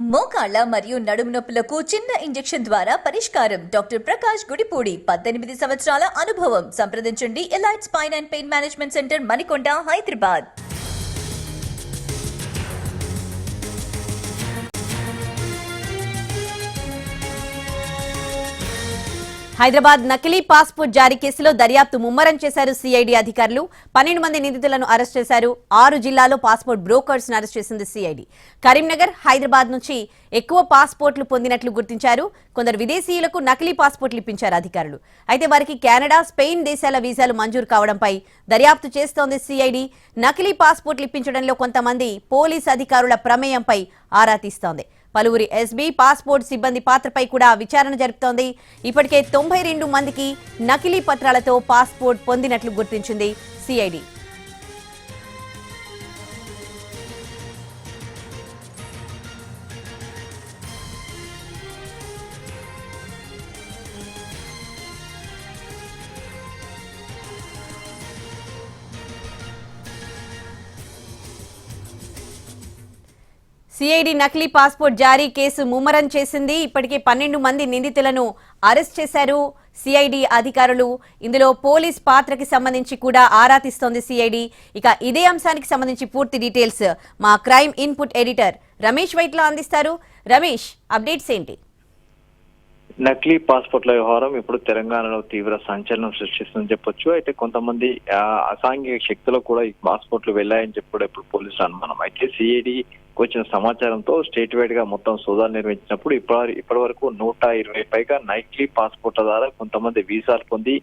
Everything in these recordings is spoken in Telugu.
మోకాళ్ళ మరియు నడుము నొప్పులకు చిన్న ఇంజెక్షన్ ద్వారా పరిష్కారం. డాక్టర్ ప్రకాష్ గుడిపూడి పద్దెనిమిది సంవత్సరాల అనుభవం. సంప్రదించండి. Elite spine and pain management centre Manikonda Hyderabad. Hyderabad నకిలీ పాస్పోర్ట్ జారీ కేసులో దర్యాప్తు ముమ్మరం చేశారు సిఐడి అధికారులు. పన్నెండు మంది నిందితులను అరెస్ట్ చేశారు. ఆరు జిల్లాలో పాస్పోర్ట్ బ్రోకర్స్ అరెస్ట్ చేసింది సిఐడి. కరీంనగర్ హైదరాబాద్ నుంచి ఎక్కువ పాస్పోర్ట్లు పొందినట్లు గుర్తించారు. కొందరు విదేశీయులకు నకిలీ పాస్పోర్ట్లు ఇప్పించారు అధికారులు. అయితే వారికి కెనడా స్పెయిన్ దేశాల వీసాలు మంజూరు కావడంపై దర్యాప్తు చేస్తోంది సిఐడి. నకిలీ పాస్పోర్ట్లు ఇప్పించడంలో కొంతమంది పోలీస్ అధికారుల ప్రమేయంపై ఆరా తీస్తోంది. పలువురి ఎస్బీ పాస్పోర్ట్ సిబ్బంది పాత్రపై కూడా విచారణ జరుపుతోంది. ఇప్పటికే తొంభై రెండు మందికి నకిలీ పత్రాలతో పాస్పోర్ట్ పొందినట్లు గుర్తించింది సిఐడి. సిఐడి నకిలీ పాస్పోర్ట్ జారీ కేసు ముమ్మరం చేసింది. ఇప్పటికే పన్నెండు మంది నిందితులను అరెస్ట్ చేశారు. సిఐడి అధికారులు ఇందులో పోలీస్ పాత్రకి సంబంధించి కూడా ఆరా తీస్తోంది సిఐడి. ఇక ఇదే అంశానికి సంబంధించి పూర్తి డీటెయిల్స్ మా crime input editor Ramesh Vaitla అందిస్తారు. రమేష్ అప్డేట్స్ ఏంటి? నకిలీ పాస్పోర్ట్ల వ్యవహారం ఇప్పుడు తెలంగాణలో తీవ్ర సంచలనం సృష్టిస్తుందని చెప్పొచ్చు. అయితే కొంతమంది అసాంఘిక శక్తులు కూడా ఈ పాస్పోర్ట్లు వెళ్ళాయని చెప్పి ఇప్పుడు పోలీసులు అనుమానం. అయితే సిఐడి వచ్చిన సమాచారంతో స్టేట్ వైడ్గా మొత్తం సోదాలు నిర్వహించినప్పుడు ఇప్పటి ఇప్పటి వరకు నూట ఇరవై పైగా నైక్లీ పాస్పోర్ట్ల ద్వారా కొంతమంది వీసాలు పొంది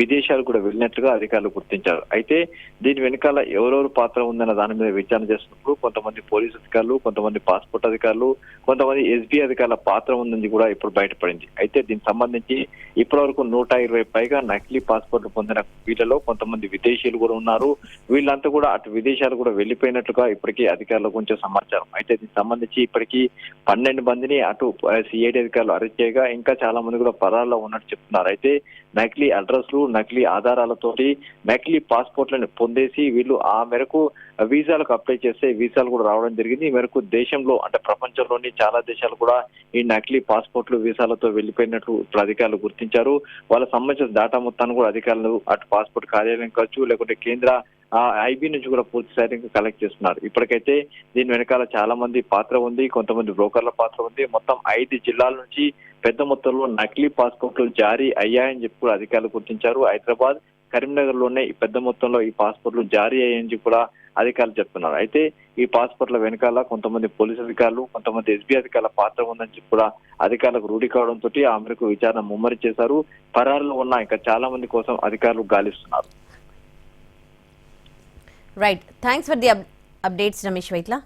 విదేశాలు కూడా వెళ్ళినట్లుగా అధికారులు గుర్తించారు. అయితే దీని వెనకాల ఎవరెవరు పాత్ర ఉందన్న దాని మీద విచారణ చేస్తున్నప్పుడు కొంతమంది పోలీసు అధికారులు కొంతమంది పాస్పోర్ట్ అధికారులు కొంతమంది ఎస్బీ అధికారుల పాత్ర ఉందని కూడా ఇప్పుడు బయటపడింది. అయితే దీనికి సంబంధించి ఇప్పటి వరకు నూట ఇరవై పైగా నకిలీ పాస్పోర్ట్లు పొందిన వీళ్ళలో కొంతమంది విదేశీయులు కూడా ఉన్నారు. వీళ్ళంతా కూడా అటు విదేశాలు కూడా వెళ్ళిపోయినట్లుగా ఇప్పటికీ అధికారులకు కొంచెం సమాచారం. అయితే దీనికి సంబంధించి ఇప్పటికీ పన్నెండు మందిని అటు సిఐడి అధికారులు అరెస్ట్ చేయగా ఇంకా చాలా మంది కూడా పరాల్లో ఉన్నట్టు చెప్తున్నారు. అయితే నకిలీ అడ్రస్లు నకిలీ ఆధారాలతోటి నకిలీ పాస్పోర్ట్లను పొందేసి వీళ్ళు ఆ మేరకు వీసాలకు అప్లై చేస్తే వీసాలు కూడా రావడం జరిగింది. ఈ మేరకు దేశంలో అంటే ప్రపంచంలోని చాలా దేశాలు కూడా ఈ నకిలీ పాస్పోర్ట్లు వీసాలతో వెళ్ళిపోయినట్లు ఇప్పుడు అధికారులు గుర్తించారు. వాళ్ళకి సంబంధించిన డాటా మొత్తాన్ని కూడా అధికారులు అటు పాస్పోర్ట్ కార్యాలయం కావచ్చు లేకుంటే కేంద్ర ఐబీ నుంచి కూడా పూర్తి స్థాయిలో కలెక్ట్ చేస్తున్నారు. ఇప్పటికైతే దీని వెనకాల చాలా మంది పాత్ర ఉంది కొంతమంది బ్రోకర్ల పాత్ర ఉంది. మొత్తం ఐదు జిల్లాల నుంచి పెద్ద మొత్తంలో నకిలీ పాస్పోర్ట్లు జారీ అయ్యాయని చెప్పి కూడా అధికారులు గుర్తించారు. హైదరాబాద్ కరీంనగర్లోనే ఈ పెద్ద మొత్తంలో ఈ పాస్పోర్ట్లు జారీ అయ్యాయని కూడా అధికారులు చెప్తున్నారు. అయితే ఈ పాస్పోర్ట్ల వెనకాల కొంతమంది పోలీసు అధికారులు కొంతమంది ఎస్బీ అధికారుల పాత్ర ఉందని చెప్పి కూడా అధికారులకు రూఢి కావడంతో ఆ మేరకు విచారణ ముమ్మరి చేశారు. పరారులో ఉన్న ఇంకా చాలా మంది కోసం అధికారులు గాలిస్తున్నారు. Right. Thanks for the up updates, Ramesh Vaitla.